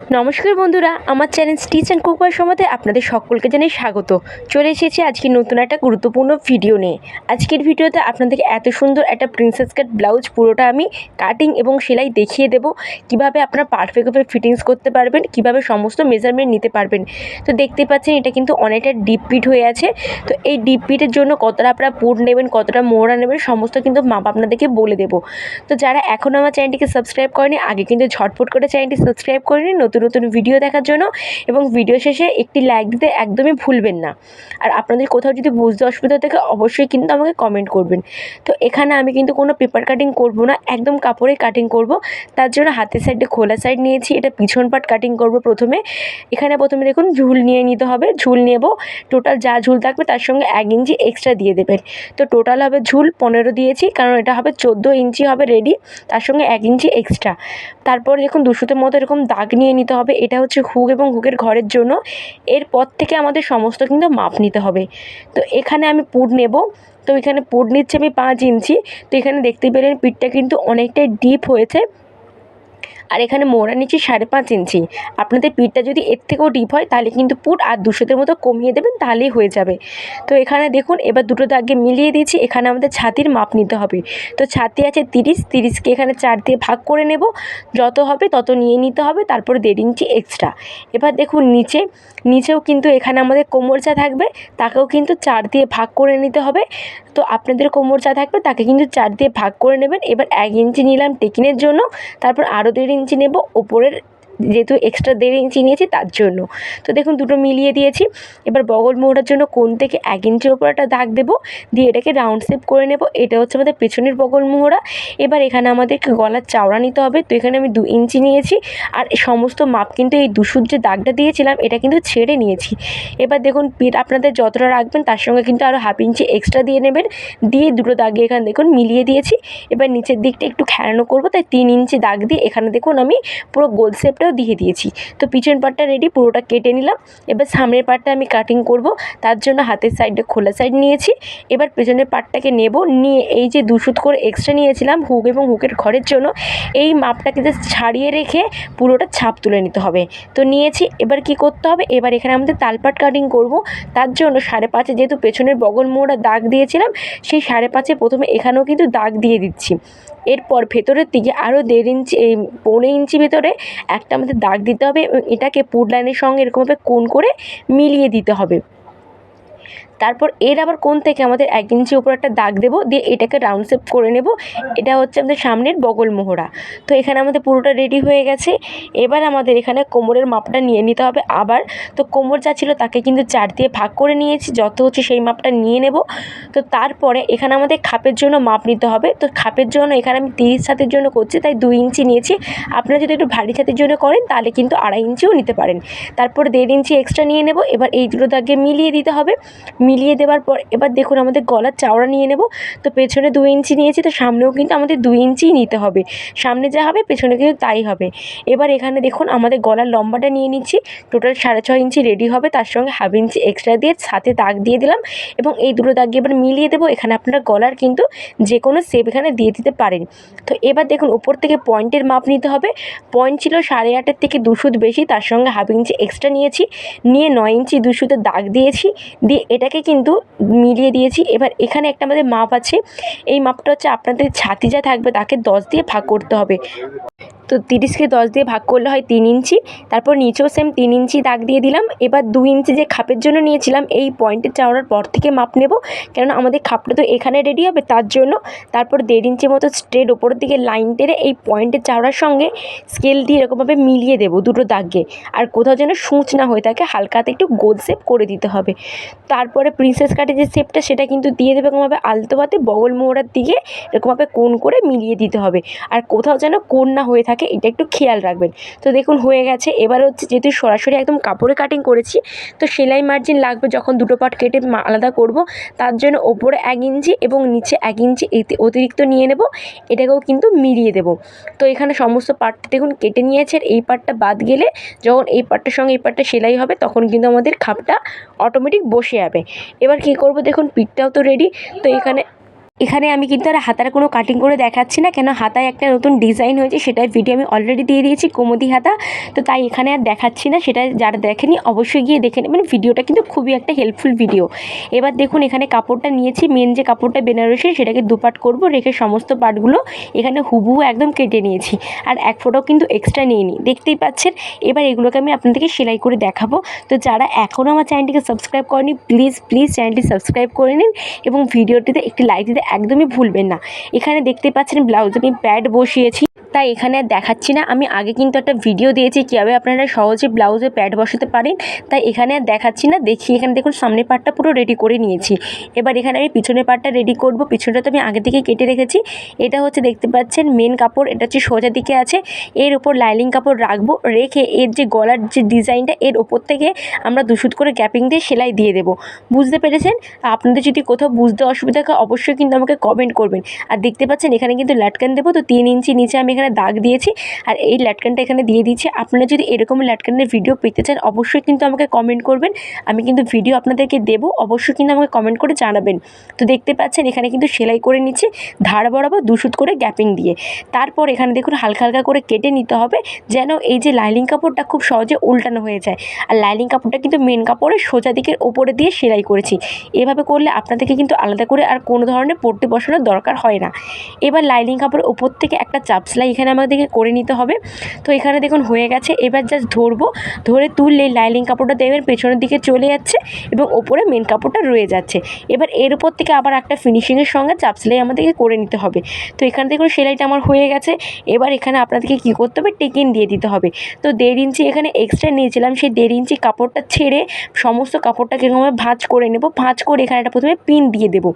নমস্কার বন্ধুরা, আমার চ্যানেল স্টিচ অ্যান্ড কুকওয়ার সমাতে আপনাদের সকলকে জানাই স্বাগত। চলে এসেছি আজকে নতুন একটা গুরুত্বপূর্ণ ভিডিও নিয়ে। আজকের ভিডিওতে আপনাদেরকে এত সুন্দর একটা প্রিন্সেস কাট ব্লাউজ, পুরোটা আমি কাটিং এবং সেলাই দেখিয়ে দেব। কীভাবে আপনারা পারফেক্টভাবে ফিটিংস করতে পারবেন, কীভাবে সমস্ত মেজারমেন্ট নিতে পারবেন। তো দেখতে পাচ্ছেন, এটা কিন্তু অনেকটা ডিপ পিট হয়ে আছে। তো এই ডিপ পিটের জন্য কতটা আপনারা পুর নেবেন, কতটা মোড়া নেবেন, সমস্ত কিন্তু মাপ আপনাদেরকে বলে দেবো। তো যারা এখনও আমার চ্যানেলটিকে সাবস্ক্রাইব করেনি, আগে কিন্তু ঝটপট করে চ্যানেলটি সাবস্ক্রাইব করে নিন নতুন নতুন ভিডিও দেখার জন্য এবং ভিডিও শেষে একটি লাইক দিতে একদমই ভুলবেন না। আর আপনাদের কোথাও যদি বুঝতে অসুবিধা থাকে, অবশ্যই কিন্তু আমাকে কমেন্ট করবেন। তো এখানে আমি কিন্তু কোনো পেপার কাটিং করব না, একদম কাপড়ে কাটিং করব। তার জন্য হাতের সাইডে খোলা সাইড নিয়েছি, এটা পিছন পাট কাটিং করব প্রথমে। এখানে প্রথমে দেখুন ঝুল নিয়ে নিতে হবে, ঝুল নেব। টোটাল যা ঝুল থাকবে তার সঙ্গে এক ইঞ্চি এক্সট্রা দিয়ে দেবেন। তো টোটাল হবে ঝুল পনেরো দিয়েছি, কারণ এটা হবে চোদ্দ ইঞ্চি হবে রেডি তার সঙ্গে এক ইঞ্চি এক্সট্রা তারপর দেখুন দুশোতে মতো এরকম দাগ নিয়ে নিতে হবে, এটা হচ্ছে হুক এবং হুকের ঘরের জন্য। এরপর থেকে আমাদের সমস্ত কিন্তু মাপ নিতে হবে। তো এখানে আমি পুট নেব। তো এখানে পুট নিচ্ছে আমি পাঁচ ইঞ্চি। তো এখানে দেখতে পেলেন পিঠটা কিন্তু অনেকটাই ডিপ হয়েছে। আর এখানে মোড়া নিচ্ছি সাড়ে পাঁচ ইঞ্চি। আপনাদের পিঠটা যদি এর থেকেও ডিপ হয়, তাহলে কিন্তু পুট আর দুশোদের মতো কমিয়ে দেবেন, তাহলেই হয়ে যাবে। তো এখানে দেখুন, এবার দুটো দাগে মিলিয়ে দিয়েছি, এখানে আমাদের ছাতির মাপ নিতে হবে। তো ছাতি আছে তিরিশ, তিরিশকে এখানে চার দিয়ে ভাগ করে নেব। যত হবে তত নিয়ে নিতে হবে, তারপর দেড় ইঞ্চি এক্সট্রা এবার দেখুন নিচে, নিচেও কিন্তু এখানে আমাদের কোমর যা থাকবে, তাকেও কিন্তু চার দিয়ে ভাগ করে নিতে হবে। তো আপনাদের কোমর যা থাকবে, তাকে কিন্তু চার দিয়ে ভাগ করে নেবেন। এবার এক ইঞ্চি নিলাম টেকিনের জন্য, তারপর আরও দেড় ইঞ্চি নেব ওপরের যেহেতু এক্সট্রা দেড় ইঞ্চি নিয়েছি, তার জন্য। তো দেখুন, দুটো মিলিয়ে দিয়েছি। এবার বগল মোড়ার জন্য কোন থেকে এক ইঞ্চির ওপর একটা দাগ দেবো, দিয়ে এটাকে রাউন্ড শেপ করে নেব। এটা হচ্ছে আমাদের পেছনের বগল মোহরা এবার এখানে আমাদেরকে গলার চাওড়া নিতে হবে। তো এখানে আমি দু ইঞ্চি নিয়েছি, আর সমস্ত মাপ কিন্তু এই দুশুর যে দাগটা দিয়েছিলাম, এটা কিন্তু ছেড়ে নিয়েছি। এবার দেখুন, পিঠ আপনাদের যতটা রাখবেন, তার সঙ্গে কিন্তু আরও হাফ ইঞ্চি এক্সট্রা দিয়ে নেবেন। দিয়ে দুটো দাগে এখানে দেখুন, মিলিয়ে দিয়েছি। এবার নিচের দিকটা একটু খেলানো করব, তাই তিন ইঞ্চি দাগ দিয়ে এখানে দেখুন, আমি পুরো গোল শেপটাও দিয়ে দিয়েছি। তো পিছন পাটটা রেডি পুরোটা কেটে নিলাম। এবার সামনের পাটটা আমি কাটিং করব। তার জন্য হাতের সাইডে খোলা সাইড নিয়েছি। এবার পেছনের পাটটাকে নেব। নিয়ে এই যে দুশুত করে এক্সট্রা নিয়েছিলাম হুক এবং হুকের ঘরের জন্য, এই মাপটাকে জাস্ট ছাড়িয়ে রেখে পুরোটা ছাপ তুলে নিতে হবে। তো নিয়েছি। এবার কি করতে হবে? এবার এখানে আমাদের তালপাট কাটিং করব। তার জন্য সাড়ে পাঁচে যেহেতু পেছনের বগল মোড়া দাগ দিয়েছিলাম, সেই সাড়ে পাঁচে প্রথমে এখানেও কিন্তু দাগ দিয়ে দিচ্ছি। এরপর ভেতরের দিকে আরও দেড় ইঞ্চি এই পৌনে ইঞ্চি ভেতরে একটা আমাদের দাগ দিতে হবে এবং এটাকে পুড লাইনের সঙ্গে এরকমভাবে কোণ করে মিলিয়ে দিতে হবে। তারপর এর আবার কোন থেকে আমাদের এক ইঞ্চি উপর একটা দাগ দেবো, দিয়ে এটাকে রাউন্ড শেপ করে নেব। এটা হচ্ছে আমাদের সামনের বগল মোহরা। তো এখানে আমাদের পুরোটা রেডি হয়ে গেছে। এবার আমাদের এখানে কোমরের মাপটা নিয়ে নিতে হবে আবার। তো কোমর যা ছিল তাকে কিন্তু চার দিয়ে ভাগ করে নিয়েছি, যত হচ্ছে সেই মাপটা নিয়ে নেব। তো তারপরে এখানে আমাদের খাপের জন্য মাপ নিতে হবে। তো খাপের জন্য এখানে আমি তিরিশ ছাতের জন্য করছি, তাই দুই ইঞ্চি নিয়েছি। আপনারা যদি একটু ভারী ছাতের জন্য করেন, তাহলে কিন্তু আড়াই ইঞ্চিও নিতে পারেন। তারপর দেড় ইঞ্চি এক্সট্রা নিয়ে নেব। এবার এই দুটো দাগে মিলিয়ে দিতে হবে। মিলিয়ে দেওয়ার পর এবার দেখুন আমাদের গলার চাওড়া নিয়ে নেব। তো পেছনে দু ইঞ্চি নিয়েছি, তো সামনেও কিন্তু আমাদের দুই ইঞ্চিই নিতে হবে। সামনে যা হবে, পেছনে কিন্তু তাই হবে। এবার এখানে দেখুন আমাদের গলার লম্বাটা নিয়ে নিচ্ছি। টোটাল সাড়ে ছয় ইঞ্চি রেডি হবে, তার সঙ্গে হাফ ইঞ্চি এক্সট্রা দিয়ে সাথে দাগ দিয়ে দিলাম এবং এই দুটো দাগ এবার মিলিয়ে দেবো। এখানে আপনারা গলার কিন্তু যে কোনো শেপ এখানে দিয়ে দিতে পারেন। তো এবার দেখুন উপর থেকে পয়েন্টের মাপ নিতে হবে। পয়েন্ট ছিল সাড়ে আটের থেকে দুশুদ বেশি, তার সঙ্গে হাফ ইঞ্চি এক্সট্রা নিয়েছি। নিয়ে নয় ইঞ্চি দুশুতে দাগ দিয়েছি। দিয়ে এটাকে কিন্তু মিলিয়ে দিয়েছি। এবার এখানে একটা আমাদের মাপ আছে। এই মাপটা হচ্ছে আপনাদের ছাতি যা থাকবে তাকে দশ দিয়ে ভাগ করতে হবে। তো তিরিশকে দশ দিয়ে ভাগ করলে হয় তিন ইঞ্চি, তারপর নিচেও সেম তিন ইঞ্চি দাগ দিয়ে দিলাম। এবার দু ইঞ্চি যে খাপের জন্য নিয়েছিলাম, এই পয়েন্টের চাওড়ার পর থেকে মাপ নেব। কেননা আমাদের খাপটা তো এখানে রেডি হবে, তার জন্য। তারপর দেড় ইঞ্চি মতো স্ট্রেট ওপরের দিকে লাইন টেনে এই পয়েন্টের চাওড়ার সঙ্গে স্কেল দিয়ে এরকমভাবে মিলিয়ে দেবো দুটো দাগে। আর কোথাও যেন সূচ না হয়ে থাকে, হালকাতে একটু গোল শেপ করে দিতে হবে। তারপরে প্রিন্সেস কাটে যে শেপটা সেটা কিন্তু দিয়ে দেবে এরকমভাবে আলতো হাতে বগল মোড়ার দিকে এরকমভাবে কোণ করে মিলিয়ে দিতে হবে। আর কোথাও যেন কোণ না হয়ে থাকে এটা একটু খেয়াল রাখবেন। তো দেখুন, হয়ে গেছে। এবার হচ্ছে যেহেতু সরাসরি একদম কাপড়ে কাটিং করেছি, তো সেলাই মার্জিন লাগবে যখন দুটো পাট কেটে আলাদা করব, তার জন্য ওপরে এক ইঞ্চি এবং নিচে এক ইঞ্চি এতে- অতিরিক্ত নিয়ে নেব। এটাকেও কিন্তু মিলিয়ে দেব। তো এখানে সমস্ত পার্টটা দেখুন, কেটে নিয়েছে। আর এই পার্টটা বাদ গেলে যখন এই পার্টটার সঙ্গে এই পার্টটা সেলাই হবে, তখন কিন্তু আমাদের খাপটা অটোমেটিক বসে যাবে। এবার কী করব? দেখুন, পিঠটাও তো রেডি তো এখানে এখানে আমি কিন্তু আর হাতার কোনো কাটিং করে দেখাচ্ছি না, কেন হাতায় একটা নতুন ডিজাইন হয়েছে, সেটার ভিডিও আমি অলরেডি দিয়ে দিয়েছি কোমতি হাতা। তো তাই এখানে আর দেখাচ্ছি না, সেটা যারা দেখেনি অবশ্যই গিয়ে দেখে নেবেন। ভিডিওটা কিন্তু খুবই একটা হেল্পফুল ভিডিও এবার দেখুন, এখানে কাপড়টা নিয়েছি মেন যে কাপড়টা বেনারসি, সেটাকে দুপাট করব, রেখে সমস্ত পাটগুলো এখানে হুবহু একদম কেটে নিয়েছি। আর এক ফোটাও কিন্তু এক্সট্রা নিইনি দেখতেই পাচ্ছেন, এবার এগুলোকে আমি আপনাদেরকে সেলাই করে দেখাবো। তো যারা এখনও আমার চ্যানেলটিকে সাবস্ক্রাইব করেনি প্লিজ প্লিজ চ্যানেলটি সাবস্ক্রাইব করে নিন এবং ভিডিওটিতে একটি লাইক দিতে একদমই ভুলবেন না। এখানে দেখতে পাচ্ছেন ব্লাউজ আমি প্যাড বসিয়েছি। তাই এখানে আর দেখাচ্ছি না। আমি আগে কিন্তু একটা ভিডিও দিয়েছি কীভাবে আপনারা সহজে ব্লাউজে প্যাড বসাতে পারেন। তাই এখানে আর দেখাচ্ছি না। দেখি এখানে দেখুন, সামনের পার্টটা পুরো রেডি করে নিয়েছি। এবার এখানে আমি পিছনের পার্টটা রেডি করব। পিছনটা তো আমি আগে থেকে কেটে রেখেছি। এটা হচ্ছে দেখতে পাচ্ছেন মেন কাপড়। এটা হচ্ছে সোজা দিকে আছে। এর ওপর লাইলিং কাপড় রাখব। রেখে এর যে গলার যে ডিজাইনটা এর ওপর থেকে আমরা দুশুত করে গ্যাপিং দিয়ে সেলাই দিয়ে দেবো। বুঝতে পেরেছেন? আপনাদের যদি কোথাও বুঝতে অসুবিধা হয়, অবশ্যই কিন্তু আমাকে কমেন্ট করবেন। আর দেখতে পাচ্ছেন, এখানে কিন্তু লাটকান দেবো। তো তিন ইঞ্চি নিচে আমি এখানে দাগ দিয়েছি আর এই ল্যাটকানটা এখানে দিয়ে দিয়েছি। আপনারা যদি এরকম ল্যাটকানের ভিডিও পেতে চান, অবশ্যই কিন্তু আমাকে কমেন্ট করবেন। আমি কিন্তু ভিডিও আপনাদেরকে দেবো, অবশ্যই কিন্তু আমাকে কমেন্ট করে জানাবেন। তো দেখতে পাচ্ছেন, এখানে কিন্তু সেলাই করে নিচ্ছে, ধার বরাবর দুশুত করে গ্যাপিং দিয়ে। তারপর এখানে দেখুন, হালকা হালকা করে কেটে নিতে হবে, যেন এই যে লাইলিং কাপড়টা খুব সহজে উল্টানো হয়ে যায়। আর লাইলিং কাপড়টা কিন্তু মেন কাপড়ের সোজা দিকের ওপরে দিয়ে সেলাই করেছি। এভাবে করলে আপনাদেরকে কিন্তু আলাদা করে আর কোনো ধরনের পট্টি বসানোর দরকার হয় না। এবার লাইলিং কাপড়ের ওপর থেকে একটা চাপ সেলাই এখানে আমাদেরকে করে নিতে হবে। তো এখানে দেখুন হয়ে গেছে। এবার জাস্ট ধরবো। ধরে তুললে লাইলিং কাপড়টা দেখবেন পেছনের দিকে চলে যাচ্ছে এবং ওপরে মেন কাপড়টা রয়ে যাচ্ছে। এবার এর উপর থেকে আবার একটা ফিনিশিংয়ের সঙ্গে চাপ সেলাই আমাদেরকে করে নিতে হবে। তো এখানে দেখুন সেলাইটা আমার হয়ে গেছে। এবার এখানে আপনাদেরকে কী করতে হবে? টেকিন দিয়ে দিতে হবে। তো দেড় ইঞ্চি এখানে এক্সট্রা নিয়েছিলাম। সেই দেড় ইঞ্চি কাপড়টা ছেড়ে সমস্ত কাপড়টাকে এরকমভাবে ভাঁজ করে নেব। ভাঁজ করে এখানে একটা প্রথমে পিন দিয়ে দেবো।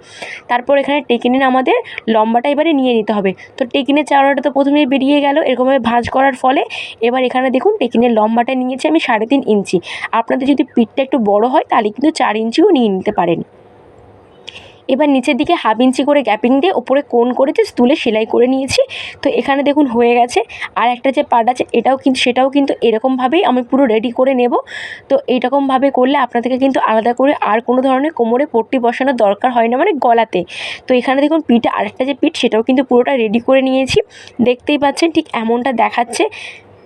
তারপর এখানে টেকিনের আমাদের লম্বাটা এবারে নিয়ে নিতে হবে। তো টেকিনের চাওড়াটা তো বেরিয়ে গেল এরকমভাবে ভাঁজ করার ফলে। এবার এখানে দেখুন টেকিনের লম্বাটা নিয়েছি আমি সাড়ে তিন ইঞ্চি। আপনাদের যদি পিঠটা একটু বড় হয়, তাহলে কিন্তু চার ইঞ্চিও নিয়ে নিতে পারেন। এবার নিচের দিকে হাফ ইঞ্চি করে গ্যাপিং দিয়ে ওপরে কোন করে যে তুলে সেলাই করে নিয়েছি। তো এখানে দেখুন হয়ে গেছে। আর একটা যে পার্ট আছে, এটাও কিন্তু, সেটাও কিন্তু এরকমভাবেই আমি পুরো রেডি করে নেব। তো এইরকমভাবে করলে আপনাদেরকে কিন্তু আলাদা করে আর কোনো ধরনের কোমরে পট্টি বসানোর দরকার হয় না মানে গলাতে। তো এখানে দেখুন পিঠে আরেকটা যে পিঠ, সেটাও কিন্তু পুরোটা রেডি করে নিয়েছি। দেখতেই পাচ্ছেন ঠিক এমনটা দেখাচ্ছে।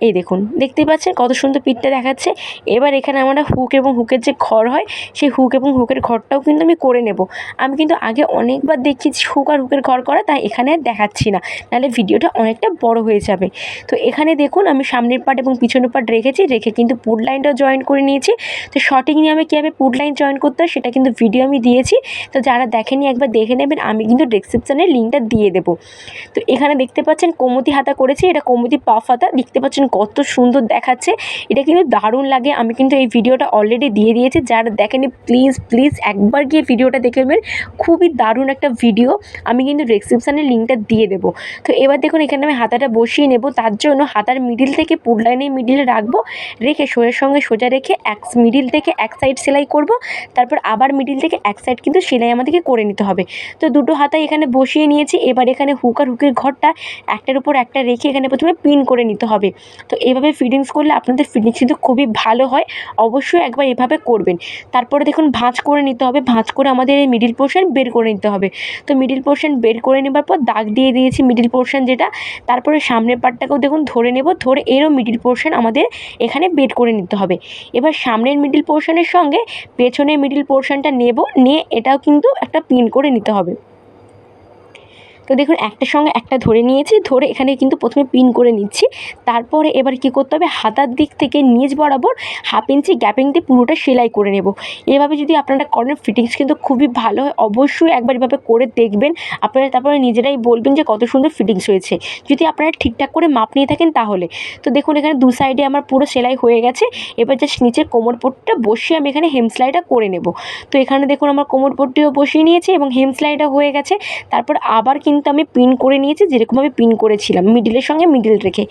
এই দেখুন, দেখতেই পাচ্ছেন কত সুন্দর পিঠটা দেখাচ্ছে। এবার এখানে আমরা হুক এবং হুকের যে ঘর হয়, সেই হুক এবং হুকের ঘরটাও কিন্তু আমি করে নেব। আমি কিন্তু আগে অনেকবার দেখিয়েছি হুক আর হুকের ঘর করা, তাই এখানে আর দেখাচ্ছি না। নাহলে ভিডিওটা অনেকটা বড় হয়ে যাবে। তো এখানে দেখুন, আমি সামনের পার্ট এবং পিছনের পার্ট রেখেছি, রেখে কিন্তু পুড লাইনটাও জয়েন করে নিয়েছি। তো শর্টিং নিয়ে আমি কীভাবে পুড লাইন জয়েন করতে হয়, সেটা কিন্তু ভিডিও আমি দিয়েছি। তো যারা দেখেনি, একবার দেখে নেবেন, আমি কিন্তু ডেসক্রিপশানের লিঙ্কটা দিয়ে দেবো। তো এখানে দেখতে পাচ্ছেন, কোমতি হাতা করেছি, এটা কোমতি পাফ হাতা দেখতে পাচ্ছেন কত সুন্দর দেখাচ্ছে। এটা কিন্তু দারুণ লাগে। আমি কিন্তু এই ভিডিওটা অলরেডি দিয়ে দিয়েছি। যারা দেখেনি প্লিজ প্লিজ একবার গিয়ে ভিডিওটা দেখে নেবেন। খুবই দারুণ একটা ভিডিও আমি কিন্তু ডেসক্রিপশানের লিঙ্কটা দিয়ে দেবো। তো এবার দেখুন, এখানে আমি হাতাটা বসিয়ে নেব। তার জন্য হাতার মিডিল থেকে পুড লাইনের মিডিলে রাখব। রেখে সোয়ের সঙ্গে সোজা রেখে এক মিডিল থেকে এক সাইড সেলাই করব। তারপর আবার মিডিল থেকে এক সাইড কিন্তু সেলাই আমাদেরকে করে নিতে হবে। তো দুটো হাতাই এখানে বসিয়ে নিয়েছি। এবার এখানে হুক আর হুকের ঘরটা একটার উপর একটা রেখে এখানে প্রথমে পিন করে নিতে হবে। তো এভাবে ফিটিংস করলে আপনাদের ফিটিংস কিন্তু খুবই ভালো হয়। অবশ্যই একবার এভাবে করবেন। তারপরে দেখুন, ভাঁজ করে নিতে হবে। ভাঁজ করে আমাদের এই মিডিল পোর্শন বের করে নিতে হবে। তো মিডিল পোর্শন বের করে নেবার পর দাগ দিয়ে দিয়েছি মিডিল পোর্শন যেটা। তারপরে সামনের পার্টটাকেও দেখুন, ধরে নেব। ধরে এরও মিডিল পোর্শন আমাদের এখানে বের করে নিতে হবে। এবার সামনের মিডিল পোর্শনের সঙ্গে পেছনের মিডিল পোর্শনটা নেব। নিয়ে এটাও কিন্তু একটা পিন করে নিতে হবে। তো দেখুন একটার সঙ্গে একটা ধরে নিয়েছি, ধরে এখানে কিন্তু প্রথমে পিন করে নিচ্ছি। তারপরে এবার কী করতে হবে? হাতার দিক থেকে নিচ বরাবর হাফ ইঞ্চি গ্যাপিং দিয়ে পুরোটা সেলাই করে নেব। এভাবে যদি আপনারা করেন, ফিটিংস কিন্তু খুবই ভালো হয়। অবশ্যই একবার এভাবে করে দেখবেন। আপনারা তারপরে নিজেরাই বলবেন যে কত সুন্দর ফিটিংস হয়েছে। যদি আপনারা ঠিকঠাক করে মাপ নিয়ে থাকেন তাহলে। তো দেখুন, এখানে দু সাইডে আমার পুরো সেলাই হয়ে গেছে। এবার জাস্ট নিচের কোমর পোটটা বসিয়ে আমি এখানে হেম সেলাইটা করে নেব। তো এখানে দেখুন, আমার কোমর পট্টিও বসিয়ে নিয়েছি এবং হেম সেলাইটা হয়ে গেছে। তারপর আবার কিন্তু আমি পিন করে নিয়েছি যেরকমভাবে পিন করেছিলাম মিডিলের সঙ্গে মিডিল রেখে।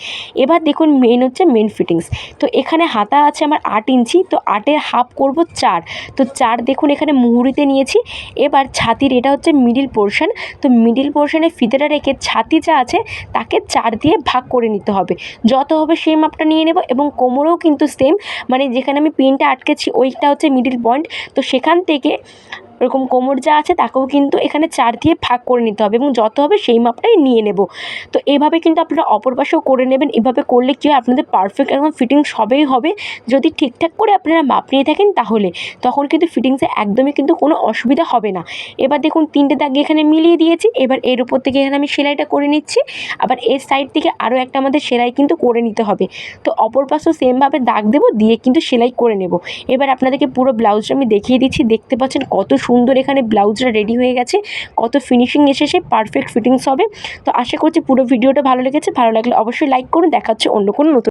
এবার দেখুন মেন হচ্ছে মেন ফিটিংস তো এখানে হাতা আছে আমার আট ইঞ্চি, তো আটের হাফ করব চার। তো চার দেখুন এখানে মুহুরিতে নিয়েছি। এবার ছাতির এটা হচ্ছে মিডিল পোর্শন তো মিডিল পোর্শনে ফিতেটা রেখে ছাতি যা আছে, তাকে চার দিয়ে ভাগ করে নিতে হবে। যত হবে সেই মাপটা নিয়ে নেব এবং কোমরেও কিন্তু সেম মানে যেখানে আমি পিনটা আটকেছি, ওইটা হচ্ছে মিডিল পয়েন্ট তো সেখান থেকে ওরকম কোমর যা আছে তাকেও কিন্তু এখানে চার দিয়ে ভাগ করে নিতে হবে এবং যত হবে সেই মাপটাই নিয়ে নেব। তো এভাবে কিন্তু আপনারা অপর পাশেও করে নেবেন। এভাবে করলে কী হয়? আপনাদের পারফেক্ট একদম ফিটিংস হবেই হবে। যদি ঠিকঠাক করে আপনারা মাপ নিয়ে থাকেন তাহলে, তখন কিন্তু ফিটিংসে একদমই কিন্তু কোনো অসুবিধা হবে না। এবার দেখুন, তিনটে দাগ এখানে মিলিয়ে দিয়েছি। এবার এর উপর থেকে এখানে আমি সেলাইটা করে নিচ্ছি। আবার এর সাইড থেকে আরও একটা আমাদের সেলাই কিন্তু করে নিতে হবে। তো অপর পাশেও সেমভাবে দাগ দেবো, দিয়ে কিন্তু সেলাই করে নেব। এবার আপনাদেরকে পুরো ব্লাউজটা আমি দেখিয়ে দিচ্ছি। দেখতে পাচ্ছেন কত সুন্দর এখানে ব্লাউজটা রেডি হয়ে গেছে। কত ফিনিশিং এসেছে পারফেক্ট ফিটিংস হবে। তো আশা করছি পুরো ভিডিওটা ভালো লেগেছে। ভালো লাগলে অবশ্যই লাইক করুন। দেখাচ্ছে অন্য কোনো নতুন